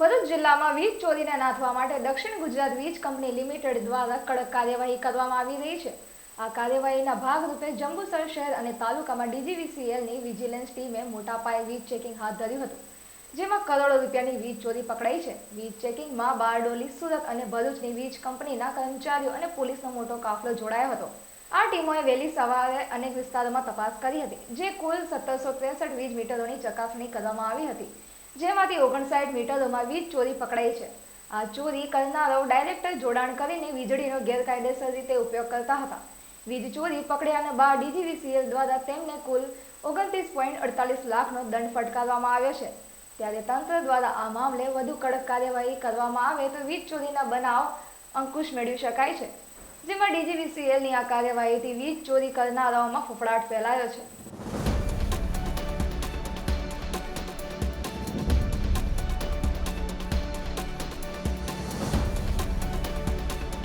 ભરૂચ જિલ્લામાં વીજ ચોરીને નાથવા માટે દક્ષિણ ગુજરાત વીજ કંપની લિમિટેડ દ્વારા કડક કાર્યવાહી કરવામાં આવી રહી છે. આ કાર્યવાહીના ભાગરૂપે જંબુસર શહેર અને તાલુકામાં ડીજીવીસીએલની વિજિલન્સ ટીમે મોટા પાયે વીજ ચેકિંગ હાથ ધર્યું હતું, જેમાં કરોડો રૂપિયાની વીજ ચોરી પકડાઈ છે. વીજ ચેકિંગમાં બારડોલી, સુરત અને ભરૂચની વીજ કંપનીના કર્મચારીઓ અને પોલીસનો મોટો કાફલો જોડાયો હતો. આ ટીમોએ વહેલી સવારે અનેક વિસ્તારોમાં તપાસ કરી હતી, જે કુલ સત્તરસો ત્રેસઠ વીજ મીટરોની ચકાસણી કરવામાં આવી હતી. જેમાંથી ઓગણસાઠ મીટરોમાં વીજ ચોરી પકડાઈ છે. આ ચોરી કરનારાઓ ડાયરેક્ટર જોડાણ કરીને વીજળીનો ગેરકાયદેસર રીતે ઉપયોગ કરતા હતા. વીજ ચોરી પકડ્યાના બાદ ડીજીવીસીએલ દ્વારા તેમને કુલ ઓગણત્રીસ પોઈન્ટ અડતાલીસ લાખનો દંડ ફટકારવામાં આવ્યો છે. ત્યારે તંત્ર દ્વારા આ મામલે વધુ કડક કાર્યવાહી કરવામાં આવે તો વીજ ચોરીના બનાવ અંકુશ મેળવી શકાય છે. જેમાં ડીજીવીસીએલની આ કાર્યવાહીથી વીજ ચોરી કરનારાઓમાં ફફડાટ ફેલાયો છે.